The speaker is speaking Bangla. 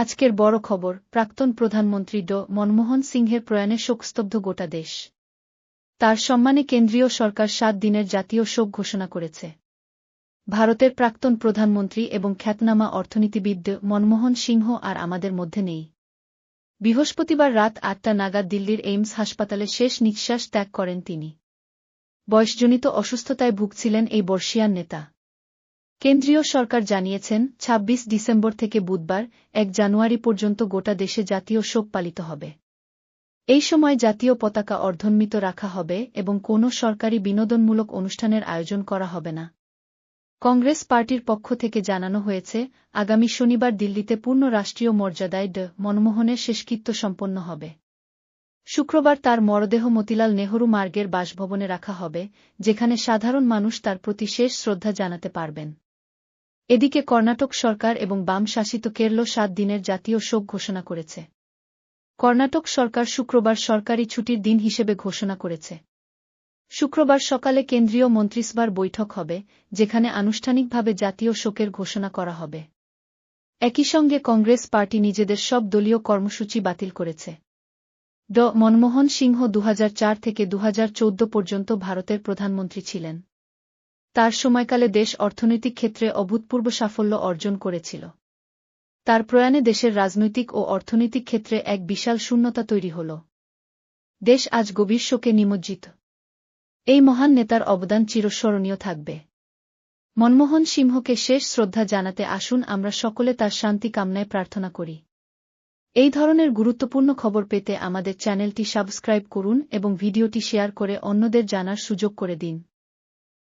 আজকের বড় খবর, প্রাক্তন প্রধানমন্ত্রী ড. মনমোহন সিংহের প্রয়াণে শোকস্তব্ধ গোটা দেশ। তার সম্মানে কেন্দ্রীয় সরকার সাত দিনের জাতীয় শোক ঘোষণা করেছে। ভারতের প্রাক্তন প্রধানমন্ত্রী এবং খ্যাতনামা অর্থনীতিবিদ মনমোহন সিংহ আর আমাদের মধ্যে নেই। বৃহস্পতিবার রাত আটটা নাগাদ দিল্লির এইমস হাসপাতালে শেষ নিঃশ্বাস ত্যাগ করেন তিনি। বয়সজনিত অসুস্থতায় ভুগছিলেন এই বর্ষিয়ান নেতা। কেন্দ্রীয় সরকার জানিয়েছেন ২৬ ডিসেম্বর থেকে বুধবার, এক জানুয়ারি পর্যন্ত গোটা দেশে জাতীয় শোক পালিত হবে। এই সময় জাতীয় পতাকা অর্ধন্মিত রাখা হবে এবং কোনো সরকারি বিনোদনমূলক অনুষ্ঠানের আয়োজন করা হবে না। কংগ্রেস পার্টির পক্ষ থেকে জানানো হয়েছে, আগামী শনিবার দিল্লিতে পূর্ণ রাষ্ট্রীয় মর্যাদায় ড মনমোহনের শেষকৃত্য সম্পন্ন হবে। শুক্রবার তার মরদেহ মতিলাল নেহরু মার্গের বাসভবনে রাখা হবে, যেখানে সাধারণ মানুষ তার প্রতি শেষ শ্রদ্ধা জানাতে পারবেন। এদিকে কর্ণাটক সরকার এবং বাম শাসিত কেরল সাত দিনের জাতীয় শোক ঘোষণা করেছে। কর্ণাটক সরকার শুক্রবার সরকারি ছুটির দিন হিসেবে ঘোষণা করেছে। শুক্রবার সকালে কেন্দ্রীয় মন্ত্রিসভার বৈঠক হবে, যেখানে আনুষ্ঠানিকভাবে জাতীয় শোকের ঘোষণা করা হবে। একই সঙ্গে কংগ্রেস পার্টি নিজেদের সব দলীয় কর্মসূচি বাতিল করেছে। ড. মনমোহন সিংহ দু হাজার চার থেকে দুহাজার চৌদ্দ পর্যন্ত ভারতের প্রধানমন্ত্রী ছিলেন। তার সময়কালে দেশ অর্থনৈতিক ক্ষেত্রে অভূতপূর্ব সাফল্য অর্জন করেছিল। তার প্রয়াণে দেশের রাজনৈতিক ও অর্থনৈতিক ক্ষেত্রে এক বিশাল শূন্যতা তৈরি হল। দেশ আজ গভীর শোকে নিমজ্জিত। এই মহান নেতার অবদান চিরস্মরণীয় থাকবে। মনমোহন সিংহকে শেষ শ্রদ্ধা জানাতে আসুন আমরা সকলে তার শান্তি কামনায় প্রার্থনা করি। এই ধরনের গুরুত্বপূর্ণ খবর পেতে আমাদের চ্যানেলটি সাবস্ক্রাইব করুন এবং ভিডিওটি শেয়ার করে অন্যদের জানার সুযোগ করে দিন।